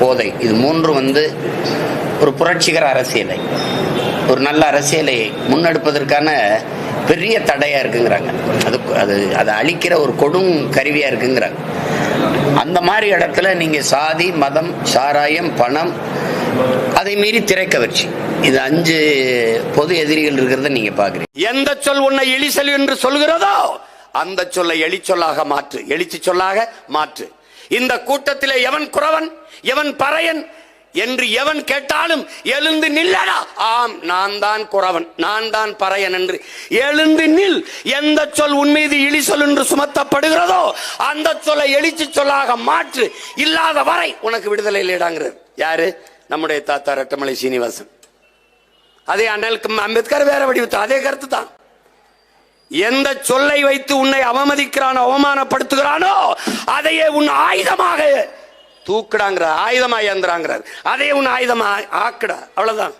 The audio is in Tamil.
போதை. இது மூன்று வந்து ஒரு புரட்சிகர அரசியலை ஒரு நல்ல அரசியலை முன்னெடுப்பதற்கான பெரிய தடையா இருக்குங்கிறாங்க. அது அது அதை அழிக்கிற ஒரு கொடும் கருவியா இருக்குங்கிறாங்க. அந்த மாதிரி இடத்துல நீங்க சாதி மதம் சாராயம் பணம் அதை மீறி திரைக்கவர்ச்சி இது அஞ்சு பொது எதிரிகள் இருக்கிறத நீங்க பாக்குறீங்க. எந்த சொல் உன்னை இழிசல் என்று சொல்கிறதோ அந்த சொல்லை எலிச்சொல்லாக மாற்று. எழுச்சி சொல்லாக மாற்று. இந்த கூட்டத்திலே எவன் குறவன்? எவன் பறையன்? என்று எவன் கேட்டாலும் எழுந்து நில்லடா. ஆம் நான் தான் குறவன். நான் தான் பறையன் என்று எழுந்து நில். எந்த சொல் உன் மீது இழி சொல் என்று சுமத்தப்படுகிறதோ அந்த சொல்லை எழுச்சி சொல்லாக மாற்று. இல்லாத வரை உனக்கு விடுதலை இல்லைடாங்கிறது. யாரு? நம்முடைய தாத்தா ரட்டமலை சீனிவாசன். அதே அண்ணலுக்கு அம்பேத்கர் வேற வடிவத்தான். அதே கருத்து தான் எந்த சொல்லை வைத்து உன்னை அவமதிக்கிறானோ அவமானப்படுத்துகிறானோ அதையே உன் ஆயுதமாக தூக்குடாங்கிற ஆயுதமாக ஏந்துறாங்கிறார். அதையே உன் ஆயுதமா ஆக்குடா. அவ்வளவுதான்.